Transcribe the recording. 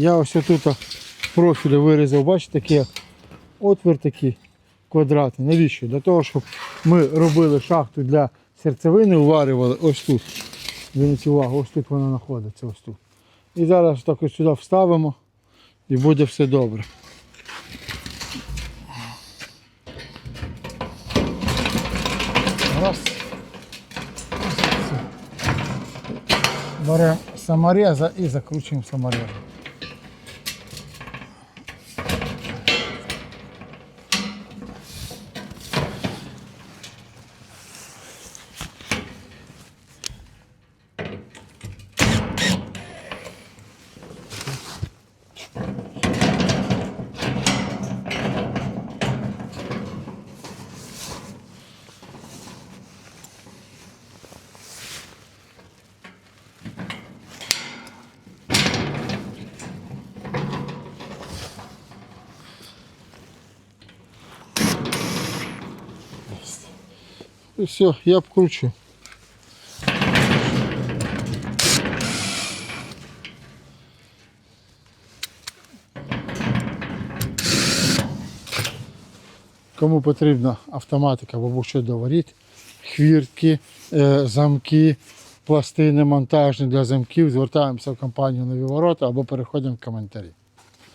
Я ось тут профілі вирізав, бачите, такий отвір такий квадратний. Навіщо? Для того, щоб ми робили шахту для серцевини, уварювали ось тут. Зверніть увагу, ось тут вона знаходиться, ось тут. І зараз так ось сюди вставимо і буде все добре. Раз. Беремо самореза і закручуємо саморезом. І все, я обкручу. Кому потрібна автоматика або що до хвіртки, е, замки, пластини монтажні для замків, звертаємося в компанію Нові Ворота або переходимо в коментарі.